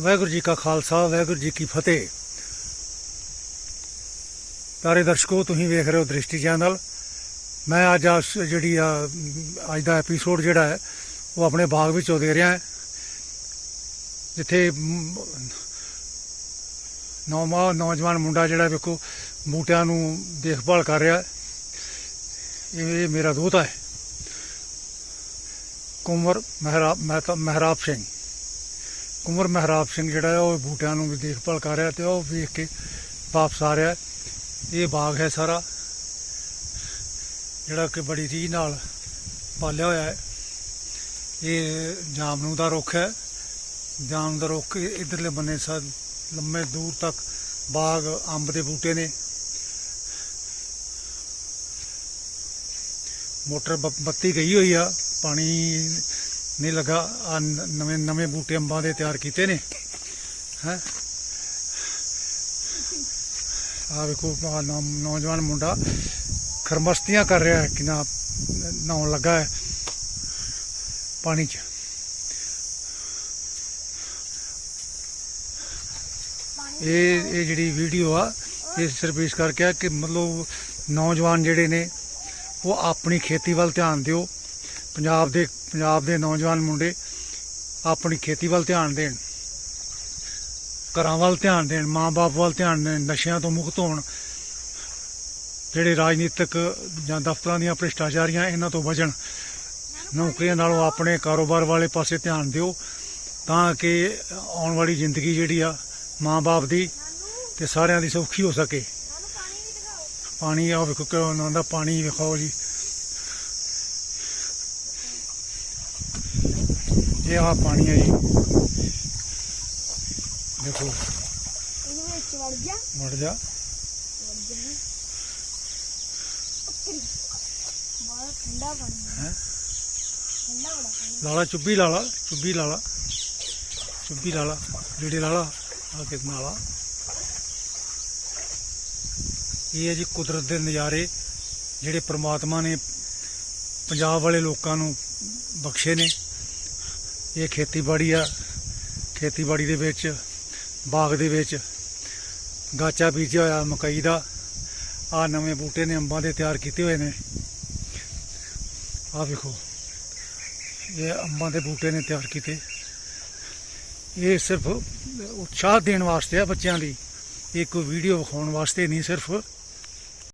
ਵਾਹਿਗੁਰੂ ਜੀ ਕਾ ਖਾਲਸਾ ਵਾਹਿਗੁਰੂ ਜੀ ਕੀ ਫਤਿਹ। ਪਿਆਰੇ ਦਰਸ਼ਕੋ ਤੁਸੀਂ ਵੇਖ ਰਹੇ ਹੋ ਦ੍ਰਿਸ਼ਟੀ ਚੈਨਲ। ਮੈਂ ਅੱਜ ਆ ਜਿਹੜੀ ਆ ਅੱਜ ਦਾ ਐਪੀਸੋਡ ਜਿਹੜਾ ਹੈ ਉਹ ਆਪਣੇ ਬਾਗ ਵਿੱਚੋਂ ਦੇ ਰਿਹਾ ਹਾਂ। ਜਿੱਥੇ ਮ, ਨੌਜਵਾਨ ਮੁੰਡਾ ਜਿਹੜਾ ਵੇਖੋ ਬੂਟਿਆਂ ਨੂੰ ਦੇਖਭਾਲ ਕਰ ਰਿਹਾ ਇਹ ਮੇਰਾ ਦੋਤਾ ਹੈ। ਕੁੰਵਰ ਮਹਿਰਾਬ ਮਹਿਤਾ- ਮਹਿਰਾਬ ਸਿੰਘ। ਕੁੰਵਰ ਮਹਿਰਾਬ ਸਿੰਘ ਜਿਹੜਾ ਉਹ ਬੂਟਿਆਂ ਨੂੰ ਵੀ ਦੇਖਭਾਲ ਕਰ ਰਿਹਾ ਤੇ ਉਹ ਵੇਖ ਕੇ ਵਾਪਸ ਆ ਰਿਹਾ ਇਹ ਬਾਗ ਹੈ ਸਾਰਾ, ਜਿਹੜਾ ਕਿ ਬੜੀ ਰੀਝ ਨਾਲ ਪਾਲਿਆ ਹੋਇਆ ਹੈ। ਇਹ ਜਾਮਨੂ ਦਾ ਰੁੱਖ ਹੈ। ਜਾਮ ਦਾ ਰੁੱਖ ਇਧਰਲੇ ਬੰਨੇ ਸਾ ਲੰਮੇ ਦੂਰ ਤੱਕ ਬਾਗ ਅੰਬ ਦੇ ਬੂਟੇ ਨੇ। ਮੋਟਰ ਬ- ਬੱਤੀ ਗਈ ਹੋਈ ਆ, ਪਾਣੀ ਨਹੀਂ ਲੱਗਾ। ਆ ਨਵੇਂ ਨਵੇਂ ਬੂਟੇ ਅੰਬਾਂ ਦੇ ਤਿਆਰ ਕੀਤੇ ਨੇ। ਹੈ? ਆ ਵੇਖੋ ਨੌਜਵਾਨ ਮੁੰਡਾ ਖਰਮਸਤੀਆਂ ਕਰ ਰਿਹਾ ਹੈ ਕਿ ਨਾ ਨਹਾਉਣ ਲੱਗਾ ਹੈ ਪਾਣੀ 'ਚ। ਇਹ ਇਹ ਜਿਹੜੀ ਵੀਡੀਓ ਆ, ਇਹ ਸਿਰਫ ਇਸ ਕਰਕੇ ਆ ਕਿ ਮਤਲਬ ਨੌਜਵਾਨ ਜਿਹੜੇ ਨੇ, ਉਹ ਆਪਣੀ ਖੇਤੀ ਵੱਲ ਧਿਆਨ ਦਿਓ। ਪੰਜਾਬ ਦੇ ਪੰਜਾਬ ਦੇ ਨੌਜਵਾਨ ਮੁੰਡੇ ਆਪਣੀ ਖੇਤੀ ਵੱਲ ਧਿਆਨ ਦੇਣ, ਘਰਾਂ ਵੱਲ ਧਿਆਨ ਦੇਣ, ਮਾਂ-ਬਾਪ ਵੱਲ ਧਿਆਨ ਦੇਣ, ਨਸ਼ਿਆਂ ਤੋਂ ਮੁਕਤ ਹੋਣ, ਜਿਹੜੇ ਰਾਜਨੀਤਿਕ ਜਾਂ ਦਫ਼ਤਰਾਂ ਦੀਆਂ ਭ੍ਰਿਸ਼ਟਾਚਾਰੀਆਂ ਇਹਨਾਂ ਤੋਂ ਬਚਣ, ਨੌਕਰੀਆਂ ਨਾਲੋਂ ਆਪਣੇ ਕਾਰੋਬਾਰ ਵਾਲੇ ਪਾਸੇ ਧਿਆਨ ਦਿਓ ਤਾਂ ਕਿ ਆਉਣ ਵਾਲੀ ਜ਼ਿੰਦਗੀ ਜਿਹੜੀ ਆ ਮਾਂ-ਬਾਪ ਦੀ ਤੇ ਸਾਰਿਆਂ ਦੀ ਸੌਖੀ ਹੋ ਸਕੇ। ਪਾਣੀ ਆ ਵੇਖੋ ਕਿਉਂ, ਉਹਨਾਂ ਦਾ ਪਾਣੀ ਵੇਖੋ ਜੀ। ਇਹ ਆ ਪਾਣੀ ਹੈ ਜੀ। ਦੇਖੋ ਇਹਦੇ ਵਿੱਚ ਵੜ ਗਿਆ। ਮੜ ਜਾ ਵੜ ਗਿਆ। ਉੱਤਰੀ ਬਹੁਤ ਠੰਡਾ ਪਾਣੀ ਹੈ। ਹੈਂ? ਠੰਡਾ ਬੜਾ ਪਾਣੀ ਲਾਲਾ ਚੁੱਭੀ ਲਾਲਾ ਚੁੱਭੀ ਲਾਲਾ ਚੁੱਭੀ ਲਾਲਾ ਜਿਹੜੇ ਲਾਲਾ ਆ ਕੇ ਨਾਲਾ ਇਹ ਹੈ ਜੀ ਕੁਦਰਤ ਦੇ ਨਜ਼ਾਰੇ ਜਿਹੜੇ ਪ੍ਰਮਾਤਮਾ ਨੇ ਪੰਜਾਬ ਵਾਲੇ ਲੋਕਾਂ ਨੂੰ ਬਖਸ਼ੇ ਨੇ। ਇਹ ਖੇਤੀਬਾੜੀ ਆ, ਖੇਤੀਬਾੜੀ ਦੇ ਵਿੱਚ, ਬਾਗ ਦੇ ਵਿੱਚ ਗਾਚਾ ਬੀਜਿਆ ਹੋਇਆ ਮਕਈ ਦਾ। ਆ ਨਵੇਂ ਬੂਟੇ ਨੇ ਅੰਬਾਂ ਦੇ ਤਿਆਰ ਕੀਤੇ ਹੋਏ ਨੇ। ਆ ਵੇਖੋ, ਇਹ ਅੰਬਾਂ ਦੇ ਬੂਟੇ ਨੇ ਤਿਆਰ ਕੀਤੇ। ਇਹ ਸਿਰਫ ਉਤਸ਼ਾਹ ਦੇਣ ਵਾਸਤੇ ਆ ਬੱਚਿਆਂ ਲਈ। ਇਹ ਕੋਈ ਵੀਡੀਓ ਵਿਖਾਉਣ ਵਾਸਤੇ ਨਹੀਂ, ਸਿਰਫ